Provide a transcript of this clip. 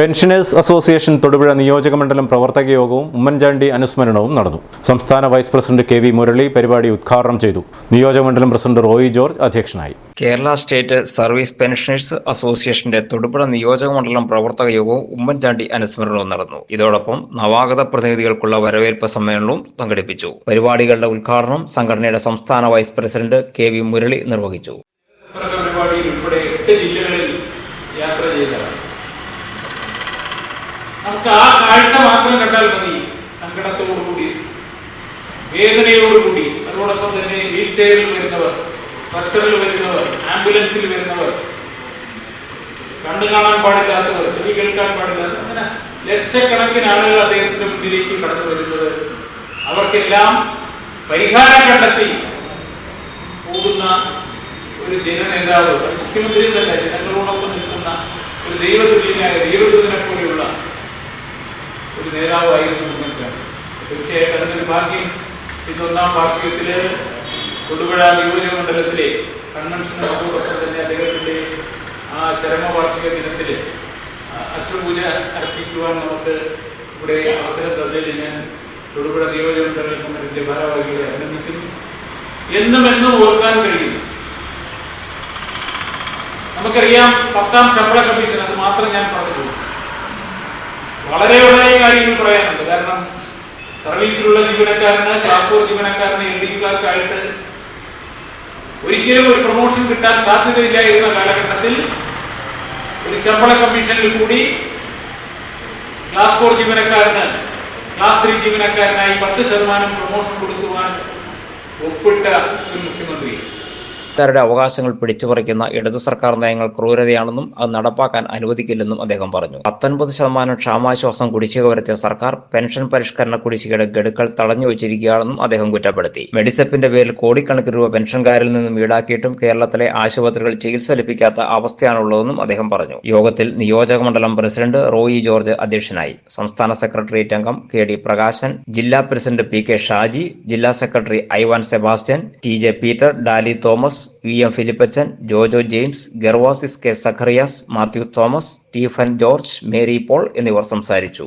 Pensioners association Thodupuzha നിയോജക മണ്ഡലം പ്രവർത്തക യോഗവും ഉമ്മൻചാണ്ടി അനുസ്മരണവും നടന്നു. സംസ്ഥാന vice president K V Murali പരിപാടി ഉദ്ഘാടനം ചെയ്തു. നിയോജക മണ്ഡലം പ്രസിഡന്റ് റോയി ജോർജ് അധ്യക്ഷനായി. കേരള സ്റ്റേറ്റ് സർവീസ് പെൻഷനേഴ്സ് അസോസിയേഷന്റെ തൊടുപുഴ നിയോജക മണ്ഡലം പ്രവർത്തക യോഗവും ഉമ്മൻചാണ്ടി അനുസ്മരണവും നടന്നു. ഇതോടൊപ്പം നവാഗത പ്രതിനിധികൾക്കുള്ള വരവേൽപ്പ് സമ്മേളനവും സംഘടിപ്പിച്ചു. പരിപാടികളുടെ ഉദ്ഘാടനം സംഘടനയുടെ സംസ്ഥാന vice president K V Murali നിർവഹിച്ചു. യാത്ര ചെയ്തതാണ്. നമുക്ക് ആ കാഴ്ച മാത്രം കണ്ടാൽ മതി. സങ്കടത്തോടുകൂടി വേദനയോടുകൂടി അതോടൊപ്പം തന്നെ വീൽ ചെയറിൽ വരുന്നവർ സ്ട്രക്ചറിൽ വരുന്നവർ ആംബുലൻസിൽ വരുന്നവർ കണ്ണു കാണാൻ പാടില്ലാത്തവർ ചെവി കേൾക്കാൻ പാടില്ലാത്ത അങ്ങനെ ലക്ഷക്കണക്കിന് ആളുകൾ അദ്ദേഹത്തിന്റെ മുന്നിലേക്ക് കടന്നു വരുന്നത് അവർക്കെല്ലാം പരിഹാരം കണ്ടെത്തി പോകുന്ന ഒരു ജനനേതാവ് മുഖ്യമന്ത്രി തന്നെ ജനങ്ങളോടൊപ്പം നിൽക്കുന്ന ഒരു ദൈവതുല്യനായ ദൈവദൂതനെ നേതാവായിരുന്നു തീർച്ചയായിട്ടും ഭാഗ്യം ഇന്നൊന്നാം വാർഷികത്തിൽ തൊടുപുഴ നിയോജക മണ്ഡലത്തിലെ കൺവെൻഷനോടൊപ്പം തന്നെ അദ്ദേഹത്തിന്റെ ആ ചരമവാർഷിക ദിനത്തിൽ അശ്വപൂജ അർപ്പിക്കുവാൻ നമുക്ക് ഇവിടെ അവസരം തന്നതിൽ ഞാൻ തൊടുപുഴ നിയോജക ഭാരവാഹികളെ അഭിനന്ദിക്കുന്നു. എന്നും എന്നും ഓർക്കാൻ കഴിയും. നമുക്കറിയാം പത്താം ശമ്പള കമ്മീഷൻ അത് മാത്രം ഞാൻ പറഞ്ഞു വളരെ വളരെ കാര്യങ്ങൾ പറയാനുണ്ട്. കാരണം സർവീസിലുള്ള ജീവനക്കാരന് ക്ലാസ് ഫോർ ജീവനക്കാരന് എൽ ഡിക്കാർക്കായിട്ട് ഒരിക്കലും ഒരു പ്രൊമോഷൻ കിട്ടാൻ സാധ്യതയില്ല എന്ന കാലഘട്ടത്തിൽ ഒരു ശമ്പള കമ്മീഷനിൽ കൂടി ക്ലാസ് ഫോർ ജീവനക്കാരന് ക്ലാസ് ത്രീ ജീവനക്കാരനായി പത്ത് ശതമാനം പ്രൊമോഷൻ കൊടുക്കുവാൻ ഒപ്പിട്ട ഒരു മുഖ്യമന്ത്രി. ക്കാരുടെ അവകാശങ്ങൾ പിടിച്ചുപറിക്കുന്ന ഇടതു സർക്കാർ നയങ്ങൾ ക്രൂരതയാണെന്നും അത് നടപ്പാക്കാൻ അനുവദിക്കില്ലെന്നും അദ്ദേഹം പറഞ്ഞു. പത്തൊൻപത് ശതമാനം ക്ഷാമാശ്വാസം കുടിശ്ശിക വരുത്തിയ സർക്കാർ പെൻഷൻ പരിഷ്കരണ കുടിശ്ശികയുടെ ഗഡുക്കൾ തടഞ്ഞു വെച്ചിരിക്കുകയാണെന്നും അദ്ദേഹം കുറ്റപ്പെടുത്തി. മെഡിസെപ്പിന്റെ പേരിൽ കോടിക്കണക്കിന് രൂപ പെൻഷൻകാരിൽ നിന്നും ഈടാക്കിയിട്ടും കേരളത്തിലെ ആശുപത്രികൾ ചികിത്സ ലഭിക്കാത്ത അവസ്ഥയാണുള്ളതെന്നും അദ്ദേഹം പറഞ്ഞു. യോഗത്തിൽ നിയോജക മണ്ഡലം പ്രസിഡന്റ് റോയി ജോർജ് അധ്യക്ഷനായി. സംസ്ഥാന സെക്രട്ടേറിയറ്റ് അംഗം കെ ഡി പ്രകാശൻ ജില്ലാ പ്രസിഡന്റ് പി കെ ഷാജി ജില്ലാ secretary Ivan Sebastian T J Peter Dali Thomas V M Philippachan Jojo James Gervasis K Zacharias Mathew Thomas Stephen George Mary Paul എന്നിവർ സംസാരിച്ചു.